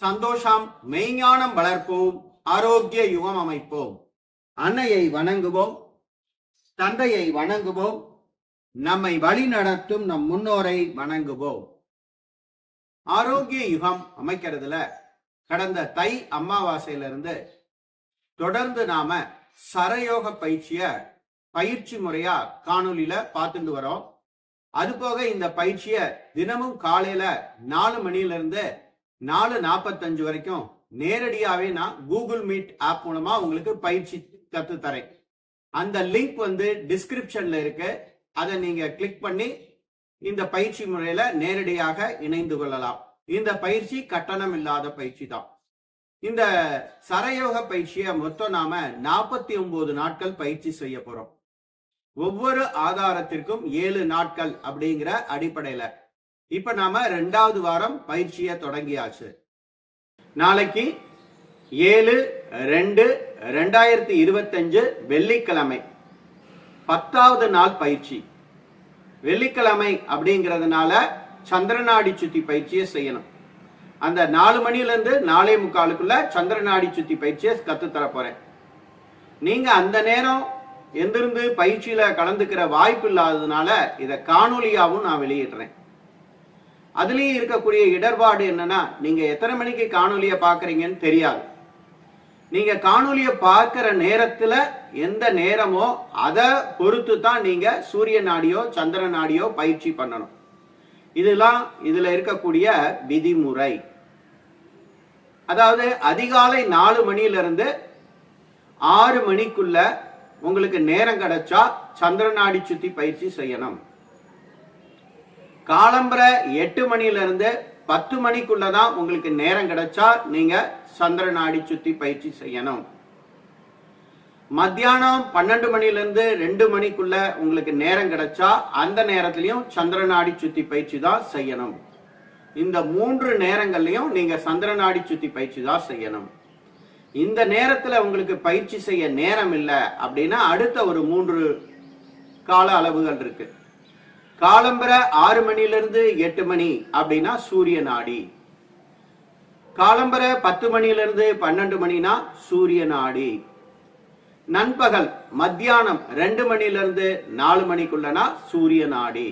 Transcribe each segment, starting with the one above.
சந்தோஷம் மெய்ஞானம் வளர்ப்போம் ஆரோக்கிய யுகம் அமைப்போம். அன்னையை வணங்குவோம் தந்தையை வணங்குவோம் நம்மை வழி நடத்தும் நம் முன்னோரை வணங்குவோம். ஆரோக்கிய யுகம் அமைக்கிறதுல கடந்த தை அமாவாசையிலிருந்து தொடர்ந்து நாம சரயோக பயிற்சிய பயிற்சி முறையா காணொலியில பார்த்துட்டு வரோம் அது போக இந்த பயிற்சிய தினமும் காலையில நாலு மணியிலிருந்து இருந்து நாலு நாற்பத்தஞ்சு வரைக்கும் நேரடியாகவே நான் கூகுள் மீட் ஆப் மூலமாக உங்களுக்கு பயிற்சி கற்று தரேன் அந்த லிங்க் வந்து டிஸ்கிரிப்ஷனில் இருக்கு. அதை நீங்கள் கிளிக் பண்ணி இந்த பயிற்சி முறையில் நேரடியாக இணைந்து கொள்ளலாம். இந்த பயிற்சி கட்டணம் இல்லாத பயிற்சி தான். இந்த சரயோக பயிற்சியை மொத்தம் நாம நாற்பத்தி ஒன்பது நாட்கள் பயிற்சி செய்ய போறோம். ஒவ்வொரு ஆதாரத்திற்கும் ஏழு நாட்கள் அப்படிங்கிற அடிப்படையில இப்ப நாம ரெண்டாவது வாரம் பயிற்சியை தொடங்கியாச்சு. நாளைக்கு ஏழு ரெண்டு ரெண்டாயிரத்தி இருபத்தஞ்சு வெள்ளிக்கிழமை பத்தாவது நாள் பயிற்சி. வெள்ளிக்கிழமை அப்படிங்கிறதுனால சந்திரநாடி சுத்தி பயிற்சியை செய்யணும். அந்த நாலு மணிலேருந்து நாலே முக்காலுக்குள்ள சந்திரநாடி சுத்தி பயிற்சியை கத்து போறேன். நீங்க அந்த நேரம் எந்திருந்து பயிற்சியில கலந்துக்கிற வாய்ப்பு இல்லாததுனால இதை காணொலியாகவும் நான் வெளியிடுறேன். அதுலயும் இருக்கக்கூடிய இடர்பாடு என்னன்னா நீங்க எத்தனை மணிக்கு காணொலியை பாக்குறீங்கன்னு தெரியாது. நீங்க காணொலியை பார்க்கிற நேரத்துல எந்த நேரமோ அதை பொறுத்து தான் நீங்க சூரிய நாடியோ சந்திர நாடியோ பயிற்சி பண்ணணும். இதெல்லாம் இதுல இருக்கக்கூடிய விதிமுறை. அதாவது அதிகாலை நாலு மணியிலிருந்து ஆறு மணிக்குள்ள உங்களுக்கு நேரம் கிடைச்சா சந்திரநாடி சுத்தி பயிற்சி செய்யணும். காலம்பர எட்டு மணிலேருந்து பத்து பத்து மணிக்குள்ளதான் உங்களுக்கு நேரம் கிடைச்சா நீங்க சந்திரநாடி சுத்தி பயிற்சி செய்யணும். மத்தியானம் பன்னெண்டு மணிலேருந்து ரெண்டு மணிக்குள்ள உங்களுக்கு நேரம் கிடைச்சா அந்த நேரத்திலையும் சந்திரநாடி சுத்தி பயிற்சி தான் செய்யணும். இந்த மூன்று நேரங்கள்லையும் நீங்க சந்திரநாடி சுத்தி பயிற்சி தான் செய்யணும். இந்த நேரத்துல உங்களுக்கு பயிற்சி செய்ய நேரம் இல்லை அப்படின்னா அடுத்த ஒரு மூன்று கால அளவுகள் இருக்கு. காலம்பர ஆறு மணிலிருந்து எட்டு மணி அப்படின்னா சூரிய நாடி. காலம்பர பத்து மணிலிருந்து பன்னெண்டு மணினா சூரிய நாடி. நண்பகல் மத்தியானம் ரெண்டு மணிலிருந்து நாலு மணிக்குள்ளனா சூரிய நாடி.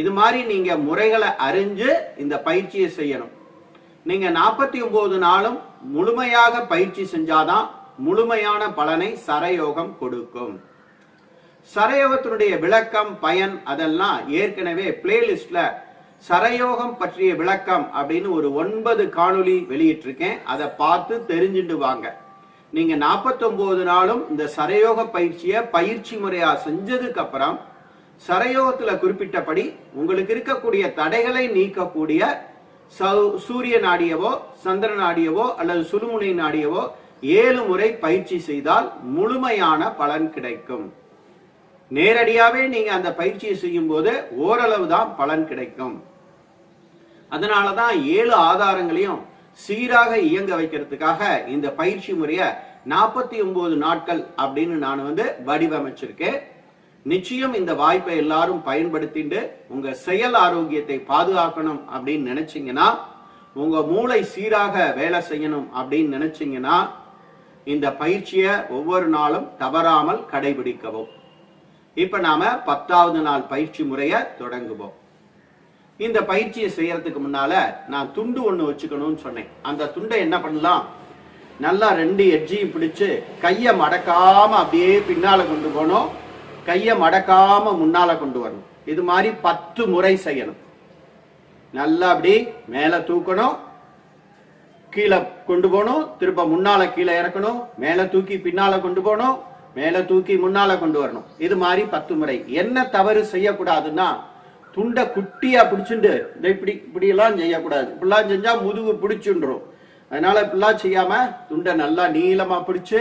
இது மாதிரி நீங்க முறைகளை அறிஞ்சு இந்த பயிற்சியை செய்யணும். நீங்க நாற்பத்தி ஒன்பது நாளும் முழுமையாக பயிற்சி செஞ்சாதான் முழுமையான பலனை சரயோகம் கொடுக்கும். சரயோகத்தினுடைய விளக்கம் பயன் அதெல்லாம் ஏற்கனவே பிளேலிஸ்ட்ல சரயோகம் பற்றிய விளக்கம் அப்படின்னு ஒரு ஒன்பது காணொளி வெளியிட்டிருக்கேன். அதை பார்த்து தெரிஞ்சுட்டு வாங்க நீங்க 49 நாளும் இந்த சரயோக பயிற்சியை பயிற்சி முறையா செஞ்சதுக்கு அப்புறம் சரயோகத்துல குறிப்பிட்டபடி உங்களுக்கு இருக்கக்கூடிய தடைகளை நீக்கக்கூடிய சூரிய நாடியவோ சந்திர நாடியவோ அல்லது சுழுமுனை நாடியவோ ஏழு முறை பயிற்சி செய்தால் முழுமையான பலன் கிடைக்கும். நேரடியாகவே நீங்கள் அந்த பயிற்சியை செய்யும்போது ஓரளவு தான் பலன் கிடைக்கும். அதனால தான் ஏழு ஆதாரங்களையும் சீராக இயங்க வைக்கிறதுக்காக இந்த பயிற்சி முறையை நாற்பத்தி ஒன்பது நாட்கள் அப்படின்னு நான் வந்து வடிவமைச்சிருக்கேன் நிச்சயம் இந்த வாய்ப்பை எல்லாரும் பயன்படுத்திட்டு உங்க செயல் ஆரோக்கியத்தை பாதுகாக்கணும் அப்படின்னு நினைச்சீங்கன்னா உங்க மூளை சீராக வேலை செய்யணும் அப்படின்னு நினைச்சீங்கன்னா இந்த பயிற்சியை ஒவ்வொரு நாளும் தவறாமல் கடைபிடிக்கவும். இப்ப நாம பத்தாவது நாள் பயிற்சி முறைய தொடங்குவோம். இந்த பயிற்சியை செய்யறதுக்கு முன்னால நான் துண்டு ஒண்ணு வச்சுக்கணும்னு சொன்னேன். அந்த துண்டை என்ன பண்ணலாம்? நல்லா ரெண்டு எட்ஜையும் பிடிச்சு கையை மடக்காம அப்படியே பின்னால கொண்டு போகணும். கையை மடக்காம முன்னால கொண்டு வரணும். இது மாதிரி பத்து முறை செய்யணும். நல்லா அப்படி மேல தூக்கணும். கீழே கொண்டு போகணும். திரும்ப முன்னால கீழே இறக்கணும். மேல தூக்கி பின்னால கொண்டு போகணும். மேலே தூக்கி முன்னால கொண்டு வரணும். இது மாதிரி பத்து முறை. என்ன தவறு செய்யக்கூடாதுன்னா துண்டை குட்டியா பிடிச்சுண்டு இந்த இப்படி இப்படியெல்லாம் செய்யக்கூடாது. இப்படிலாம் செஞ்சா முதுகு பிடிச்சுன்றோம். அதனால இப்படிலாம் செய்யாம துண்டை நல்லா நீளமா பிடிச்சு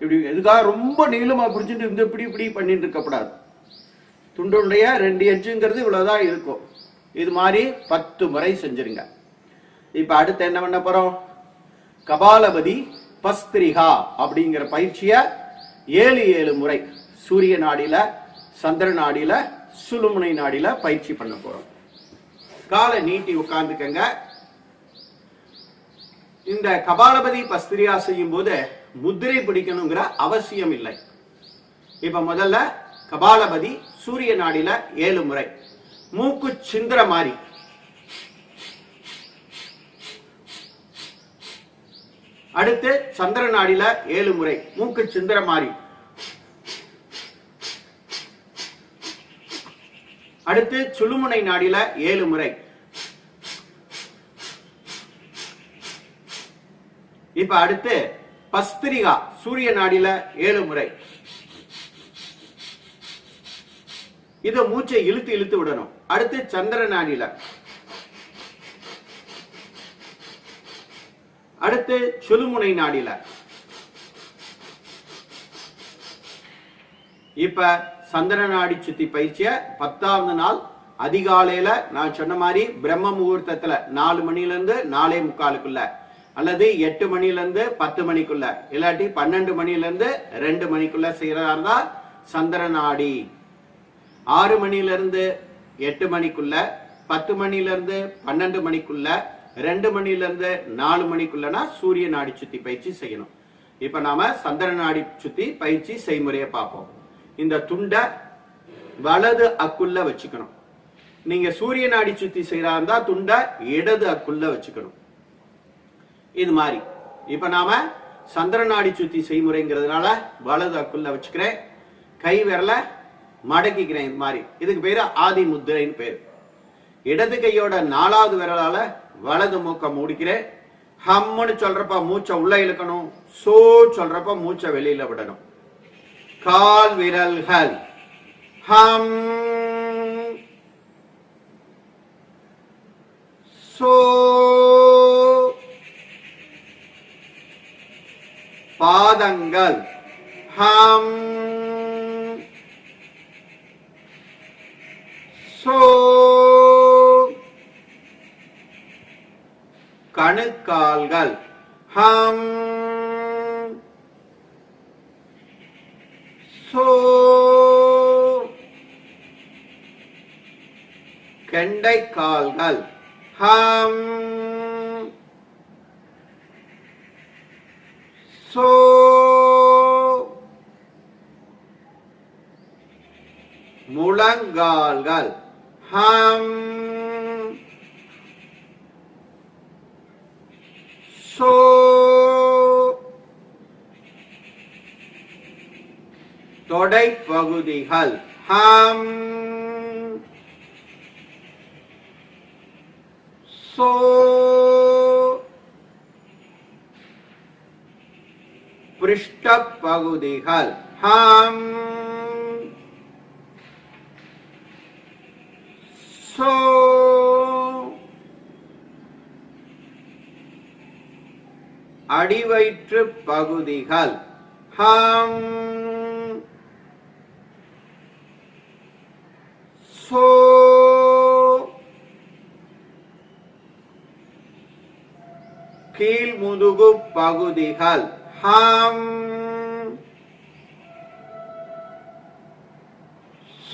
இப்படி எதுக்காக ரொம்ப நீளமா பிடிச்சிட்டு இந்த இப்படி இப்படி பண்ணிட்டு இருக்கக்கூடாது துண்டுடைய ரெண்டு எட்ஜுங்கிறது இவ்வளவுதான் இருக்கும். இது மாதிரி பத்து முறை செஞ்சிருங்க. இப்ப அடுத்து என்ன பண்ண போறோம்? கபாலபதி பஸ்திரிகா அப்படிங்கிற பயிற்சியை ஏழு ஏழு முறை சூரிய நாடியில சந்திர நாடியில சுழுமுனை நாடியில பயிற்சி பண்ண போறோம். காலை நீட்டி உட்கார்ந்துக்கங்க. இந்த கபாலபதி பஸ்திரியா செய்யும் போது முத்திரை பிடிக்கணுங்கிற அவசியம் இல்லை. இப்ப முதல்ல கபாலபதி சூரிய நாடியில ஏழு முறை. மூக்கு சிந்திர மாதிரி அடுத்து சந்திர நாடியில ஏழு முறை. மூக்கு சிந்திர மாதிரி அடுத்து சுழுமுனை நாடியில ஏழு முறை. இப்ப அடுத்து பஸ்திரிகா சூரிய நாடியில ஏழு முறை. இத மூச்சை இழுத்து இழுத்து விடணும். அடுத்து சந்திர நாடியில அடுத்து சுழுமுனை நாடியில இப்ப சந்திர நாடி சுத்தி பயிற்சிய பத்தாவது நாள் அதிகாலையில நான் சொன்ன மாதிரி பிரம்ம முகூர்த்தத்துல நாலு மணில இருந்து நாலே முக்காலுக்குள்ள அல்லது எட்டு மணில இருந்து பத்து மணிக்குள்ள. இல்லாட்டி பன்னெண்டு மணில இருந்து ரெண்டு மணிக்குள்ள செய்யறதா இருந்தா சந்திர நாடி. ஆறு மணில இருந்து எட்டு மணிக்குள்ள பத்து மணில இருந்து பன்னெண்டு மணிக்குள்ள ரெண்டு மணில இருந்து நாலு மணிக்குள்ளனா சூரிய நாடி சுத்தி பயிற்சி செய்யணும். இப்ப நாம சந்திர நாடி சுத்தி பயிற்சி செய்முறையை பார்ப்போம். இந்த துண்டை வலது அக்குள்ள வச்சுக்கணும். நீங்க சூரிய நாடி சுத்தி செய்யறா இருந்தா துண்டை இடது அக்குள்ள வச்சுக்கணும். இது மாதிரி. இப்ப நாம சந்திர நாடி சுத்தி செய்முறைங்கிறதுனால வலது அக்குள்ள வச்சுக்கிறேன். கை விரல மடக்கிக்கிறேன் இது மாதிரி. இதுக்கு பேரு ஆதி முத்திரைன்னு பேர். இடது கையோட நாலாவது விரலால வலது மூக்க மூடிக்கிறேன் ஹம்முன்னு சொல்றப்ப மூச்சை உள்ள இழுக்கணும் சோ சொல்றப்ப மூச்சை வெளியில விடணும். கால் விரல்கள் ஹம். சோ. பாதங்கள். ஹம் சோ கணுக்கால்கள். ஹம். சோ. கெண்டை கால்கள் ஹம். சோ. முழங்கால்கள். ஹம். தொடை பகுதிகள் ஹம் சோ பிருஷ்ட பகுதிகள் ஹம் சோ அடிவயிற்று பகுதிகள். ஹம். சோ. கீழ் முதுகு பகுதிகள். ஹம்.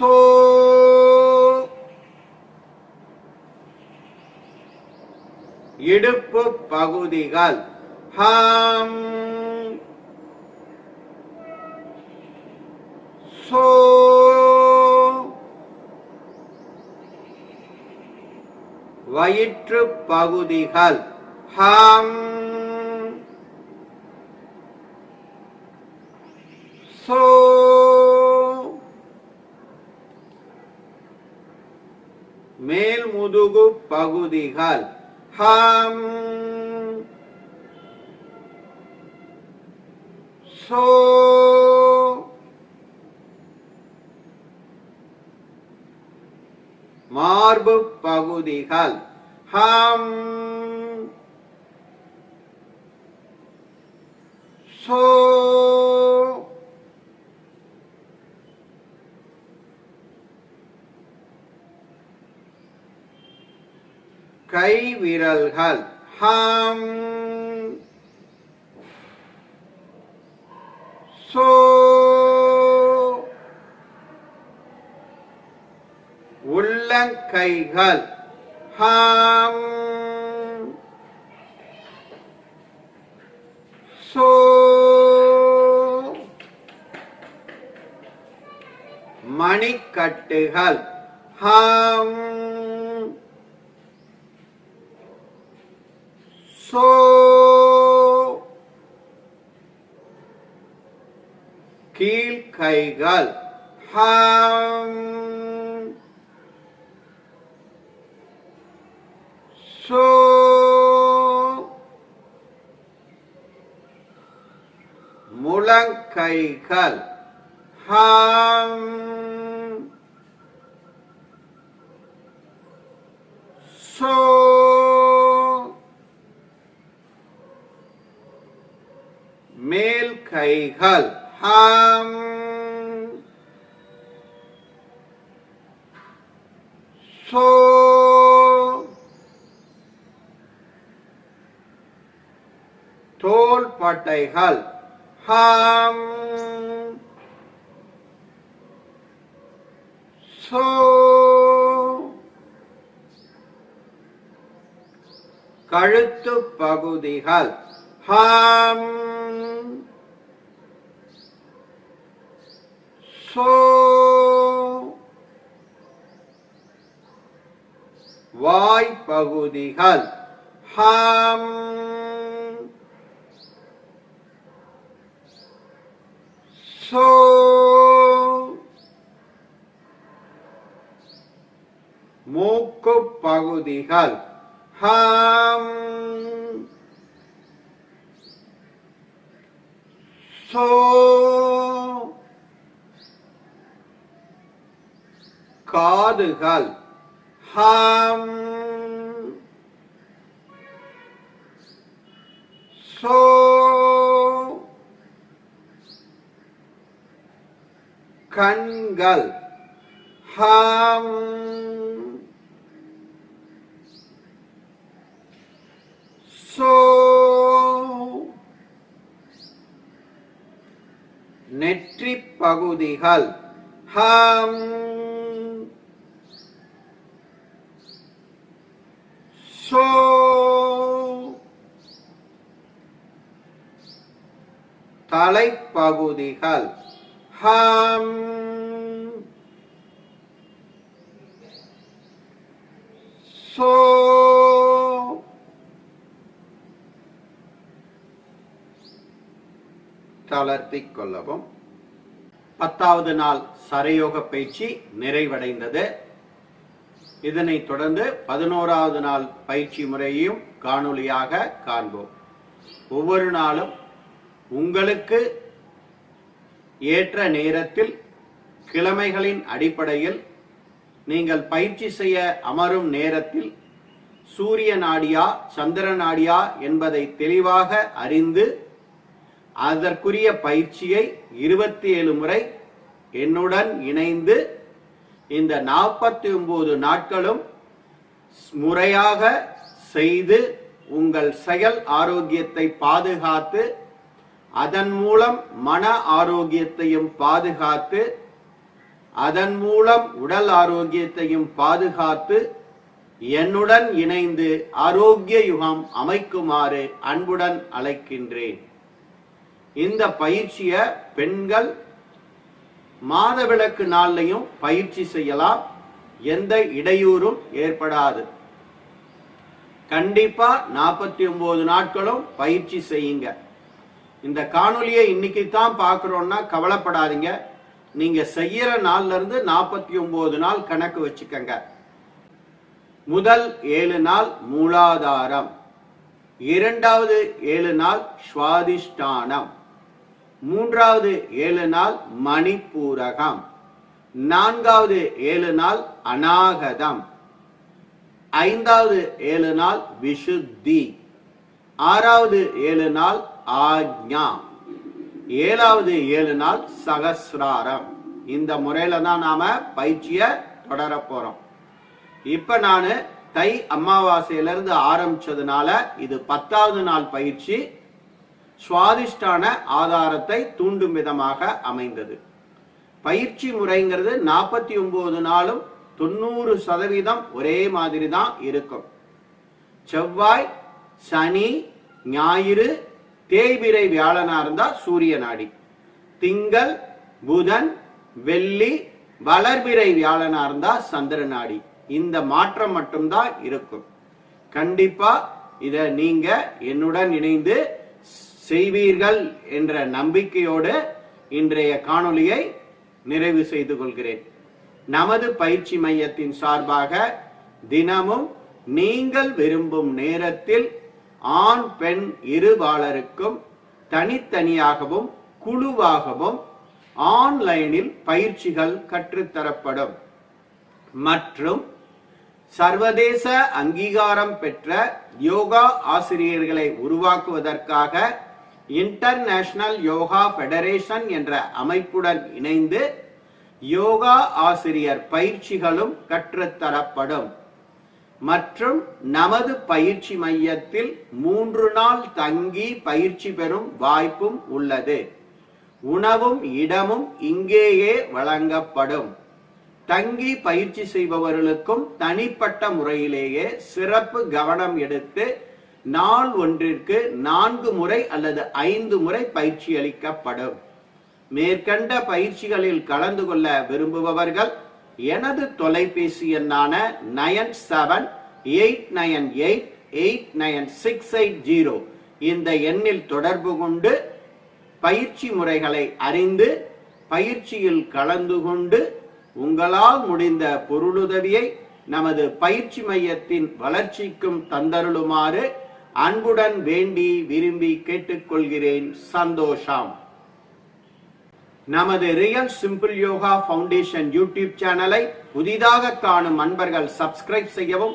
சோ. இடுப்பு பகுதிகள். ஹம் சோ வயிற்று பகுதிகள். ஹம் சோ மேல் முதுகு பகுதிகள். ஹம் சோ மார்பு பகுதிகள் ஹம் சோ கை விரல்கள் ஹம் உள்ளங்கைகள் ஹாம். சோ மணிக்கட்டுகள் ஹாம். கைகள். ஹம். சோ. முழங்கைகள். ஹம். சோ. மேல் கைகள். ஹம். சோ தோல் பட்டைகள் ஹம். சோ. கழுத்து பகுதிகள். ஹம். சோ. வாய்ப்பகுதிகள். ஹம். சோ. மூக்கு பகுதிகள். ஹம். சோ. காதுகள். ஹம். சோ கண்கள் ஹம். சோ நெற்றி பகுதிகள் ஹம் சோ தலைப்பகுதிகள் ஹம். சோ. தளர்த்திக் கொள்ளவும். பத்தாவது நாள் சரயோக பயிற்சி நிறைவடைந்தது. இதனைத் தொடர்ந்து பதினோராவது நாள் பயிற்சி முறையையும் காணொளியாக காண்போம். ஒவ்வொரு நாளும் உங்களுக்கு ஏற்ற நேரத்தில் கிழமைகளின் அடிப்படையில் நீங்கள் பயிற்சி செய்ய அமரும் நேரத்தில் சூரிய நாடியா சந்திர நாடியா என்பதை தெளிவாக அறிந்து அதற்குரிய பயிற்சியை இருபத்தி ஏழு முறை என்னுடன் இணைந்து இந்த நாற்பத்தி ஒன்பது நாட்களும் முறையாக செய்து உங்கள் செயல் ஆரோக்கியத்தை பாதுகாத்து அதன் மூலம் மன ஆரோக்கியத்தையும் பாதுகாத்து அதன் மூலம் உடல் ஆரோக்கியத்தையும் பாதுகாத்து என்னுடன் இணைந்து ஆரோக்கிய யுகம் அமைக்குமாறு அன்புடன் அழைக்கின்றேன். இந்த பயிற்சியை பெண்கள் மாதவிளக்கு நாள்லையும் பயிற்சி செய்யலாம். எந்த இடையூறும் ஏற்படாது. கண்டிப்பா நாற்பத்தி ஒன்பது நாட்களும் பயிற்சி செய்யுங்க. இந்த காணொலியை இன்னைக்கு தான் பார்க்குறோன்னா கவலைப்படாதீங்க. நீங்க செய்யற நாள்ல இருந்து நாற்பத்தி ஒன்பது நாள் கணக்கு வச்சுக்கங்க. முதல் ஏழு நாள் மூலாதாரம். இரண்டாவது ஏழு நாள் சுவாதிஷ்டானம். மூன்றாவது ஏழு நாள் மணிப்பூரகம். நான்காவது ஏழு நாள் அநாகதம். ஐந்தாவது ஏழு நாள் விஷுத்தி ஆறாவது ஏழு நாள் ஆக்ஞா. ஏழாவது ஏழு நாள் சகசிராரம். இந்த முறையில தான் நாம பயிற்சிய தொடர போறோம். இப்ப நான் தை அமாவாசையிலிருந்து ஆரம்பிச்சதுனால இது பத்தாவது நாள் பயிற்சி. சுவாதிஷ்டான ஆதாரத்தை தூண்டும் விதமாக அமைந்தது. பயிற்சி முறைங்கிறது நாற்பத்தி ஒன்பது நாளும் தொண்ணூறு சதவீதம் ஒரே மாதிரி தான் இருக்கும். செவ்வாய் சனி ஞாயிறு தேய்பிரை வியாழனா இருந்தா சூரிய நாடி திங்கள் புதன் வெள்ளி வளர்பிறை வியாழனா இருந்தா சந்திர நாடி இந்த மாற்றம் மட்டும்தான் இருக்கும். கண்டிப்பா இத நீங்க என்னுடன் இணைந்து செய்வீர்கள் என்ற நம்பிக்கையோடு இன்றைய காணொளியை நிறைவு செய்து கொள்கிறேன். நமது பயிற்சி மையத்தின் சார்பாக தினமும் நீங்கள் விரும்பும் நேரத்தில் ஆண் பெண் இருபாலருக்கும் தனித்தனியாகவும் குழுவாகவும் ஆன்லைனில் பயிற்சிகள் கற்றுத்தரப்படும். மற்றும் சர்வதேச அங்கீகாரம் பெற்ற யோகா ஆசிரியர்களை உருவாக்குவதற்காக இன்டர்நேஷனல் யோகா ஃபெடரேஷன் என்ற அமைப்புடன் இணைந்து யோகா ஆசிரியர் பயிற்சிகளும் கற்றுத்தரப்படும். மற்றும் நமது பயிற்சி மையத்தில் மூன்று நாள் தங்கி பயிற்சி பெறும் வாய்ப்பும் உள்ளது. உணவும் இடமும் இங்கேயே வழங்கப்படும். தங்கி பயிற்சி செய்பவர்களுக்கும் தனிப்பட்ட முறையிலேயே சிறப்பு கவனம் எடுத்து நாள் ஒன்றிற்கு நான்கு முறை அல்லது ஐந்து முறை பயிற்சி அளிக்கப்படும். மேற்கண்ட பயிற்சிகளில் கலந்து கொள்ள விரும்புபவர்கள் எனது தொலைபேசி எண்ணான nine seven eight nine eight eight nine six eight zero. இந்த எண்ணில் தொடர்பு கொண்டு பயிற்சி முறைகளை அறிந்து பயிற்சியில் கலந்து கொண்டு உங்களால் முடிந்த பொருளுதவியை நமது பயிற்சி மையத்தின் வளர்ச்சிக்கும் தந்தருளுமாறு அன்புடன் வேண்டி விரும்பி கேட்டுக்கொள்கிறேன் சந்தோஷம். நமது real simple yoga foundation YouTube சேனலை புதிதாக காணும் அன்பர்கள் சப்ஸ்கிரைப் செய்யவும்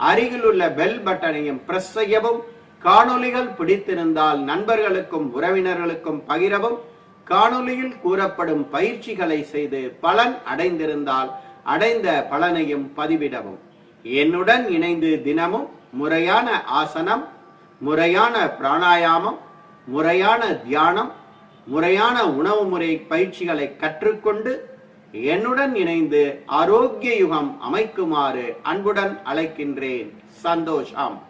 அருகிலுள்ள பெல் பட்டனையும் பிரஸ் செய்யவும் காணொளிகள் பிடித்திருந்தால் நண்பர்களுக்கும் உறவினர்களுக்கும் பகிரவும் காணொளியில் கூறப்படும் பயிற்சிகளை செய்து பலன் அடைந்திருந்தால் அடைந்த பலனையும் பதிவிடவும். என்னுடன் இணைந்து தினமும் முறையான ஆசனம் முறையான பிராணாயாமம் முறையான தியானம் முறையான உணவு முறை பயிற்சிகளை கற்றுக்கொண்டு என்னுடன் இணைந்து ஆரோக்கிய யுகம் அமைக்குமாறு அன்புடன் அழைக்கின்றேன். சந்தோஷம்.